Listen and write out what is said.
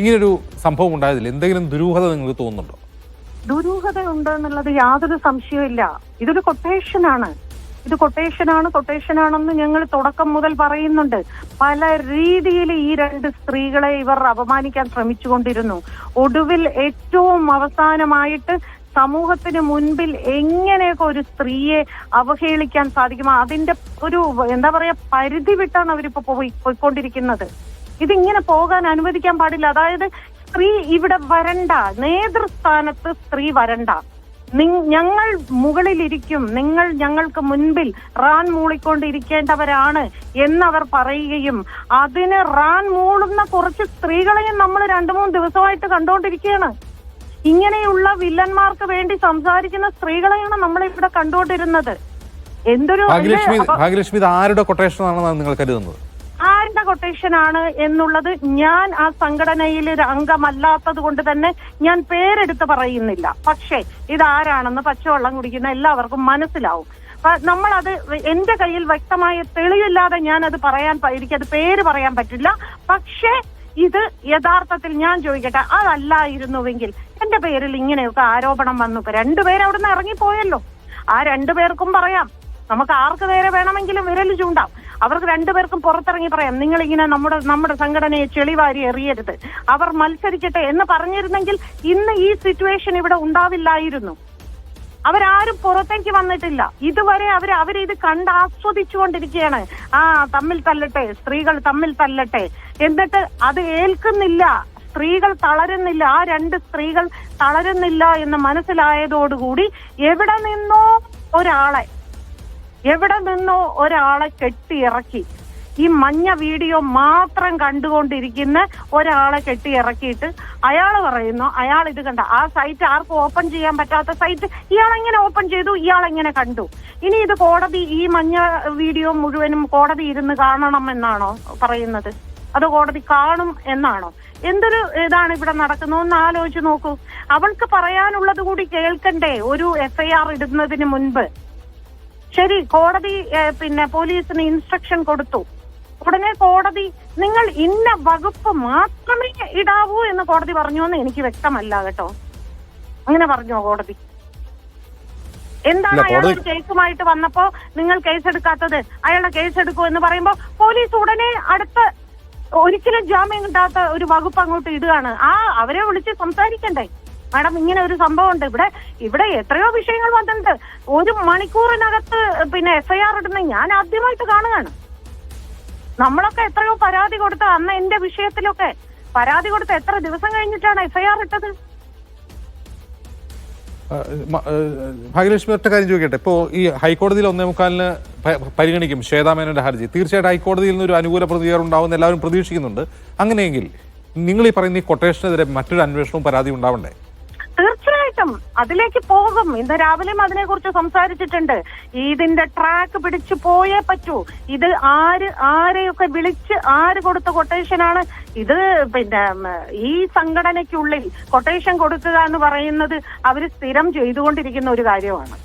ഇങ്ങനൊരു സംഭവം ഉണ്ടായതിൽ എന്തെങ്കിലും ദുരൂഹത നിങ്ങൾക്ക് തോന്നുന്നുണ്ടോ? ദുരൂഹത ഉണ്ട് എന്നുള്ളത് യാതൊരു സംശയമില്ല ഇതൊരു കൊട്ടേഷനാണ് ഇത് കൊട്ടേഷനാണ് കൊട്ടേഷനാണെന്ന് ഞങ്ങൾ തുടക്കം മുതൽ പറയുന്നുണ്ട്. പല രീതിയിൽ ഈ രണ്ട് സ്ത്രീകളെ ഇവർ അപമാനിക്കാൻ ശ്രമിച്ചുകൊണ്ടിരുന്നു. ഒടുവിൽ ഏറ്റവും അവസാനമായിട്ട് സമൂഹത്തിന് മുൻപിൽ എങ്ങനെയൊക്കെ ഒരു സ്ത്രീയെ അവഹേളിക്കാൻ സാധിക്കുമോ? അതിന്റെ ഒരു എന്താ പറയാ പരിധി വിട്ടാണ് അവരിപ്പോ പോയി പോയിക്കൊണ്ടിരിക്കുന്നത്. ഇതിങ്ങനെ പോകാൻ അനുവദിക്കാൻ പാടില്ല. അതായത് സ്ത്രീ ഇവിടെ വരണ്ട. നേതൃസ്ഥാനത്ത് സ്ത്രീ വരണ്ട. ഞങ്ങൾ മുകളിലിരിക്കും. നിങ്ങൾ ഞങ്ങൾക്ക് മുൻപിൽ റാൻ മൂളിക്കൊണ്ടിരിക്കേണ്ടവരാണ് എന്നവർ പറയുകയും അതിന് റാൻ മൂളുന്ന കുറച്ച് സ്ത്രീകളെയും നമ്മൾ രണ്ടു മൂന്ന് ദിവസമായിട്ട് കണ്ടുകൊണ്ടിരിക്കുകയാണ്. ഇങ്ങനെയുള്ള വില്ലന്മാർക്ക് വേണ്ടി സംസാരിക്കുന്ന സ്ത്രീകളെയാണ് നമ്മൾ ഇവിടെ കണ്ടുകൊണ്ടിരുന്നത്. എന്തൊരു ഭാഗ്യലക്ഷ്മി ഭാഗ്യലക്ഷ്മി ആരുടെ കൊട്ടേഷൻ ആണെന്നാണ് നിങ്ങൾ കരുതുന്നത്? ആണ് എന്നുള്ളത് ഞാൻ ആ സംഘടനയിൽ ഒരു അംഗമല്ലാത്തത് കൊണ്ട് തന്നെ ഞാൻ പേരെടുത്ത് പറയുന്നില്ല. പക്ഷേ ഇതാരാണെന്ന് പച്ചവെള്ളം കുടിക്കുന്ന എല്ലാവർക്കും മനസ്സിലാവും. നമ്മൾ അത് എന്റെ കയ്യിൽ വ്യക്തമായ തെളിവില്ലാതെ ഞാൻ അത് പറയാൻ എനിക്കത് പേര് പറയാൻ പറ്റില്ല. പക്ഷേ ഇത് യഥാർത്ഥത്തിൽ ഞാൻ ചോദിക്കട്ടെ അതല്ലായിരുന്നുവെങ്കിൽ എന്റെ പേരിൽ ഇങ്ങനെയൊക്കെ ആരോപണം വന്നു. ഇപ്പൊ അവിടെ അവിടുന്ന് ഇറങ്ങിപ്പോയല്ലോ. ആ രണ്ടുപേർക്കും പറയാം. നമുക്ക് ആർക്ക് നേരെ വേണമെങ്കിലും വിരൽ ചൂണ്ടാം. അവർക്ക് രണ്ടുപേർക്കും പുറത്തിറങ്ങി പറയാം നിങ്ങൾ ഇങ്ങനെ നമ്മുടെ നമ്മുടെ സംഘടനയെ ചെളിവാരി എറിയരുത്. അവർ മത്സരിക്കട്ടെ എന്ന് പറഞ്ഞിരുന്നെങ്കിൽ ഇന്ന് ഈ സിറ്റുവേഷൻ ഇവിടെ ഉണ്ടാവില്ലായിരുന്നു. അവരാരും പുറത്തേക്ക് വന്നിട്ടില്ല. ഇതുവരെ അവർ അവരിത് കണ്ട് ആസ്വദിച്ചുകൊണ്ടിരിക്കുകയാണ്. ആ തമ്മിൽ തല്ലട്ടെ സ്ത്രീകൾ തമ്മിൽ തല്ലട്ടെ. എന്നിട്ട് അത് ഏൽക്കുന്നില്ല. സ്ത്രീകൾ തളരുന്നില്ല. ആ രണ്ട് സ്ത്രീകൾ തളരുന്നില്ല എന്ന് മനസ്സിലായതോടുകൂടി എവിടെ നിന്നോ ഒരാളെ എവിടെ നിന്നോ ഒരാളെ കെട്ടി ഇറക്കി ഈ മഞ്ഞ വീഡിയോ മാത്രം കണ്ടുകൊണ്ടിരിക്കുന്ന ഒരാളെ കെട്ടി ഇറക്കിയിട്ട് അയാൾ പറയുന്നു അയാൾ ഇത് കണ്ട ആ സൈറ്റ് ആർക്കും ഓപ്പൺ ചെയ്യാൻ പറ്റാത്ത സൈറ്റ് ഇയാൾ എങ്ങനെ ഓപ്പൺ ചെയ്തു? ഇയാൾ എങ്ങനെ കണ്ടു? ഇനി ഇത് കോടതി ഈ മഞ്ഞ വീഡിയോ മുഴുവനും കോടതി ഇരുന്ന് കാണണം എന്നാണോ പറയുന്നത്? അത് കോടതി കാണും എന്നാണോ? എന്തൊരു ഇതാണ് ഇവിടെ നടക്കുന്നതെന്ന് ആലോചിച്ച് നോക്കൂ. അവൾക്ക് പറയാനുള്ളത് കൂടി കേൾക്കണ്ടേ? ഒരു എഫ്ഐആർ ഇടുന്നതിന് മുൻപ്. ശരി കോടതി പിന്നെ പോലീസിന് ഇൻസ്ട്രക്ഷൻ കൊടുത്തു. ഉടനെ കോടതി നിങ്ങൾ ഇന്ന വകുപ്പ് മാത്രമേ ഇടാവൂ എന്ന് കോടതി പറഞ്ഞു എന്ന് എനിക്ക് വ്യക്തമല്ല കേട്ടോ. അങ്ങനെ പറഞ്ഞോ കോടതി? എന്താണ് അയാൾ ഒരു കേസുമായിട്ട് വന്നപ്പോ നിങ്ങൾ കേസ് എടുക്കാത്തത് അയാളെ കേസ് എടുക്കൂ എന്ന് പറയുമ്പോ പോലീസ് ഉടനെ അടുത്ത ഒരിക്കലും ജാമ്യം കിട്ടാത്ത ഒരു വകുപ്പ് അങ്ങോട്ട് ഇടുകയാണ്. ആ അവരെ വിളിച്ച് സംസാരിക്കണ്ടേ? മാഡം ഇങ്ങനെ ഒരു സംഭവം ഉണ്ട് ഇവിടെ ഇവിടെ എത്രയോ വിഷയങ്ങൾ വന്നിട്ടുണ്ട്. ഒരു മണിക്കൂറിനകത്ത് പിന്നെ എഫ്ഐആർ ഇടുന്ന ഞാൻ ആദ്യമായിട്ട് കാണുകയാണ്. നമ്മളൊക്കെ എത്രയോ പരാതി കൊടുത്ത അന്ന് എന്റെ വിഷയത്തിലൊക്കെ പരാതി കൊടുത്ത് എത്ര ദിവസം കഴിഞ്ഞിട്ടാണ് എഫ്ഐആർ ഇട്ടത്? ഭാഗ്യലക്ഷ്മി ഒറ്റ കാര്യം ചോദിക്കട്ടെ. ഇപ്പോ ഈ ഹൈക്കോടതിയിൽ ഒന്നേ മുക്കാലിന് പരിഗണിക്കും ശ്വേതാമേനോന്റെ ഹർജി. തീർച്ചയായിട്ടും ഹൈക്കോടതിയിൽ നിന്ന് ഒരു അനുകൂല പ്രതികരണം ഉണ്ടാവും എല്ലാവരും പ്രതീക്ഷിക്കുന്നുണ്ട്. അങ്ങനെയെങ്കിൽ നിങ്ങൾ ഈ പറയുന്ന ഈ കൊട്ടേഷനെതിരെ മറ്റൊരു അന്വേഷണവും പരാതി ഉണ്ടാവണ്ടേ? തീർച്ചയായിട്ടും. അതിലേക്ക് പോകും. ഇന്ന് രാവിലെയും അതിനെക്കുറിച്ച് സംസാരിച്ചിട്ടുണ്ട്. ഇതിന്റെ ട്രാക്ക് പിടിച്ചു പോയേ പറ്റൂ. ഇത് ആര് ആരെയൊക്കെ വിളിച്ച് ആര് കൊടുത്ത കൊട്ടേഷനാണ് ഇത് പിന്നെ ഈ സംഘടനയ്ക്കുള്ളിൽ കൊട്ടേഷൻ കൊടുക്കുക എന്ന് പറയുന്നത് അവർ സ്ഥിരം ചെയ്തുകൊണ്ടിരിക്കുന്ന ഒരു കാര്യമാണ്.